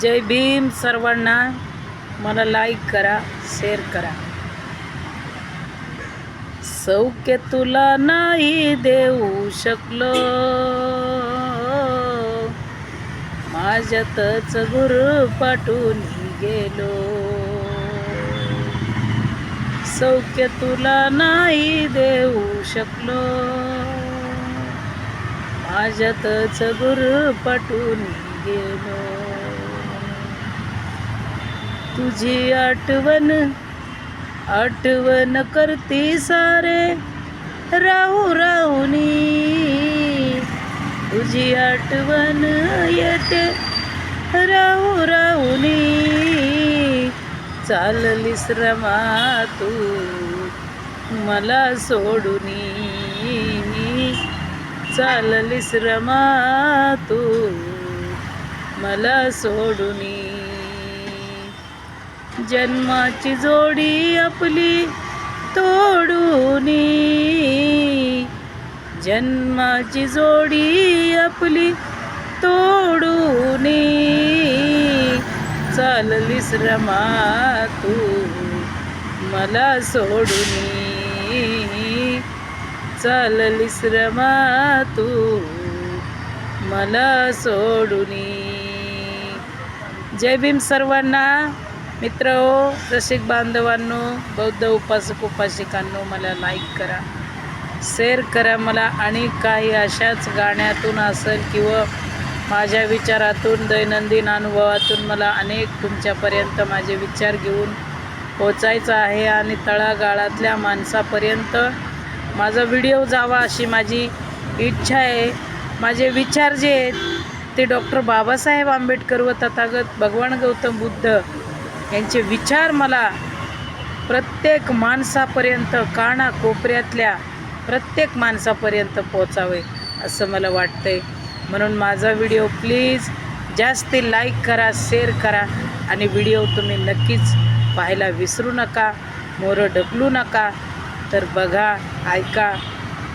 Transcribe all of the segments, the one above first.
जय भीम सर्वांना. मला लाईक करा शेअर करा. सौख्य तुला नाही देऊ शकलो. माझ्यातच गुरु पाठून गेलो. सौख्य तुला नाही देऊ शकलो. माझ्यातच गुरु पाठून गेलो. तुझी आठवण आठवण करते सारे. राहू राहुनी तुझी आठवण येते. राहू राहुनी चाललीस रमा तू मला सोडूनी. चाललीस रमा तू मला सोडूनी. जन्माची जोडी आपली तोडूनी जन्माची जोडी आपली तोडूनी चाललीस रमा तू मला सोडूनी चाललीस रमा तू मला सोडूनी जय भीम सर्वांना. मित्र हो रसिक बांधवांनो बौद्ध उपासक उपासिकांनो मला लाईक करा. शेअर करा मला आणि काही अशाच गाण्यातून असेल किंवा माझ्या विचारातून दैनंदिन अनुभवातून मला अनेक तुमच्यापर्यंत माझे विचार घेऊन पोचायचं आहे आणि तळागाळातल्या माणसापर्यंत माझा व्हिडिओ जावा अशी माझी इच्छा आहे. माझे विचार जे आहेत ते डॉक्टर बाबासाहेब आंबेडकर व तथागत भगवान गौतम बुद्ध यांचे विचार मला प्रत्येक माणसापर्यंत काना कोपऱ्यातल्या प्रत्येक माणसापर्यंत पोचावे असं मला वाटतंय. म्हणून माझा व्हिडिओ प्लीज जास्ती लाईक करा शेअर करा आणि व्हिडिओ तुम्ही नक्कीच पाहायला विसरू नका मोरं ढकलू नका. तर बघा ऐका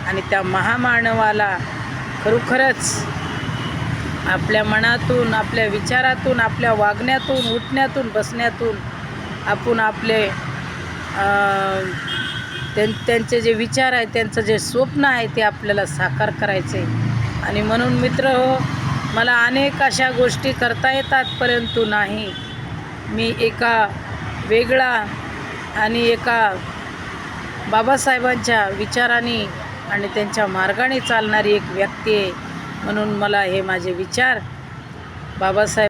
आणि त्या महामानवाला खरोखरच आपल्या मनातून आपल्या विचारातून आपल्या वागण्यातून उठण्यातून बसण्यातून आपण आपले त्यां त्यांचे जे विचार आहे त्यांचं जे स्वप्न आहे ते आपल्याला साकार करायचे. आणि म्हणून मित्र हो मला अनेक अशा गोष्टी करता येतात परंतु नाही. मी एका वेगळा आणि एका बाबासाहेबांच्या विचाराने आणि त्यांच्या मार्गाने चालणारी एक व्यक्ती आहे. म्हणून मला हे माझे विचार बाबासाहेब